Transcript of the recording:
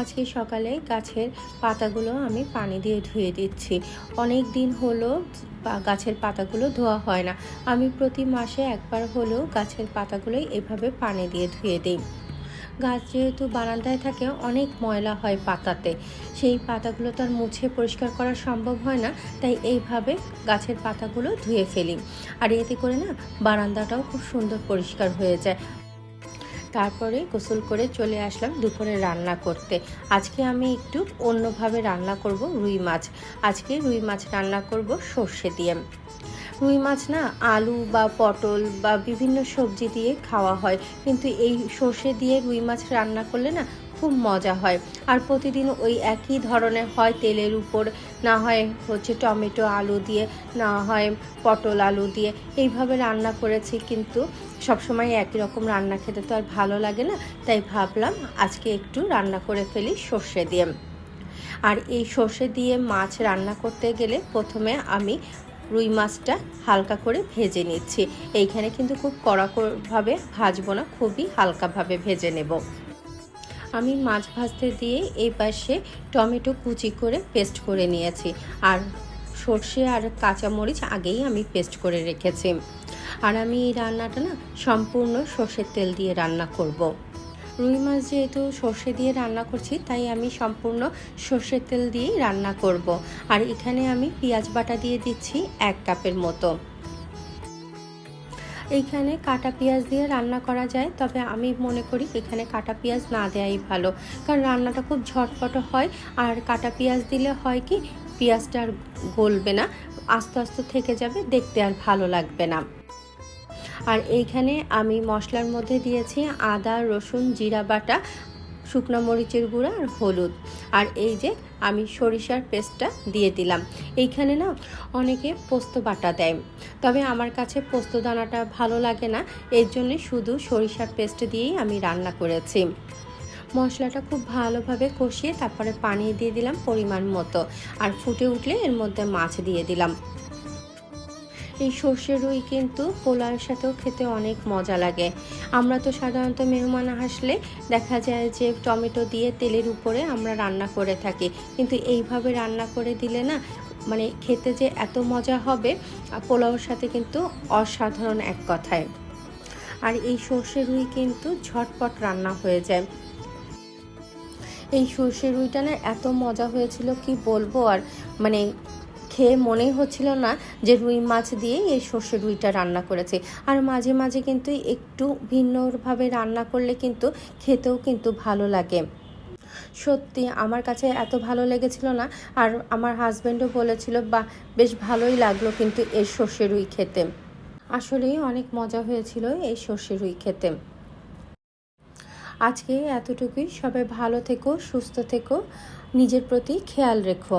আজকে সকালে গাছের পাতাগুলো আমি পানি দিয়ে ধুয়ে দিচ্ছি। অনেক দিন হলো গাছের পাতাগুলো ধোয়া হয় না। আমি প্রতি মাসে একবার হলেও গাছের পাতাগুলো এভাবে পানি দিয়ে ধুয়ে দিই। গাছ যেহেতু বারান্দায় থাকে, অনেক ময়লা হয় পাতাতে। সেই পাতাগুলো তো আর মুছে পরিষ্কার করা সম্ভব হয় না, তাই এইভাবে গাছের পাতাগুলো ধুয়ে ফেলি। আর এতে করে না বারান্দাটাও খুব সুন্দর পরিষ্কার হয়ে যায়। তারপরে গোসল করে চলে আসলাম দুপুরে রান্না করতে। আজকে আমি একটু অন্যভাবে রান্না করব রুই মাছ। আজকে রুই মাছ রান্না করব সর্ষে দিয়ে। রুই মাছ না আলু বা পটল বা বিভিন্ন সবজি দিয়ে খাওয়া হয়। কিন্তু এই সর্ষে দিয়ে রুই মাছ রান্না করলে না খুব মজা হয়। আর প্রতিদিন ওই একই ধরনের হয় তেলের উপর। না হয় হচ্ছে টমেটো আলু দিয়ে, না হয় পটল আলু দিয়ে। এইভাবে রান্না করেছি কিন্তু সবসময় একই রকম রান্না খেতে তো আর ভালো লাগে না। তাই ভাবলাম আজকে একটু রান্না করে ফেলি সর্ষে দিয়ে। আর এই সর্ষে দিয়ে মাছ রান্না করতে গেলে প্রথমে আমি রুই মাছটা হালকা করে ভেজে নিচ্ছি। এইখানে কিন্তু খুব কড়াকড়ভাবে ভাজবো না, খুবই হালকাভাবে ভেজে নেব। আমি মাছ ভাজতে দিয়ে এই পাশে টমেটো কুচি করে পেস্ট করে নিয়েছি আর সর্ষে আর কাঁচামরিচ আগেই আমি পেস্ট করে রেখেছি আর আমি এই রান্নাটা না সম্পূর্ণ সর্ষের তেল দিয়ে রান্না করব। রুই মাছ যেহেতু সর্ষে দিয়ে রান্না করছি, তাই আমি সম্পূর্ণ সর্ষের তেল দিয়েই রান্না করব। আর এখানে আমি পেঁয়াজ বাটা দিয়ে দিচ্ছি এক কাপের মতো এইখানে কাটা পেঁয়াজ দিয়ে রান্না করা যায়, তবে আমি মনে করি এখানে কাটা পেঁয়াজ না দেওয়াই ভালো। কারণ রান্নাটা খুব ঝটপট হয়, আর কাটা পেঁয়াজ দিলে হয় কি, পেঁয়াজটা আর গলবে না, আস্তে আস্তে থেকে যাবে, দেখতে আর ভালো লাগবে না। আর এইখানে আমি মশলার মধ্যে দিয়েছি আদা, রসুন, জিরা বাটা শুকনো মরিচের গুঁড়া আর হলুদ। আর এই যে আমি সরিষার পেস্টটা দিয়ে দিলাম। এইখানে না অনেকে পোস্ত বাটা দেয়। তবে আমার কাছে পোস্ত দানাটা ভালো লাগে না। এর জন্য শুধু সরিষার পেস্ট দিয়েই আমি রান্না করেছি। মশলাটা খুব ভালোভাবে কষিয়ে তারপরে পানি দিয়ে দিলাম পরিমাণ মতো। আর ফুটে উঠলে এর মধ্যে মাছ দিয়ে দিলাম। এই সর্ষে রুই কিন্তু পোলাওয়ের সাথেও খেতে অনেক মজা লাগে। আমরা তো সাধারণত মেহমান আসলে দেখা যায় যে টমেটো দিয়ে তেলের উপরে আমরা রান্না করে থাকি। কিন্তু এইভাবে রান্না করে দিলে না মানে খেতে যে এত মজা হবে পোলাওর সাথে কিন্তু অসাধারণ এক কথায়। আর এই সর্ষে রুই কিন্তু ঝটপট রান্না হয়ে যায়। এই সর্ষে রুইটা না এত মজা হয়েছিল, কি বলব আর মানে খেয়ে মনেই হচ্ছিল না যে রুই মাছ দিয়ে এই সর্ষে রুইটা রান্না করেছে। আর মাঝে মাঝে কিন্তু একটু ভিন্নভাবে রান্না করলে কিন্তু খেতেও কিন্তু ভালো লাগে। সত্যি, আমার কাছে এত ভালো লেগেছিল না। আর আমার হাজব্যান্ডও বলেছিল বা বেশ ভালোই লাগল কিন্তু এই সর্ষে রুই খেতে। আসলেই অনেক মজা হয়েছিল এই সর্ষে রুই খেতে। আজকে এতটুকুই। সবাই ভালো থেকো, সুস্থ থেকো, নিজের প্রতি খেয়াল রেখো।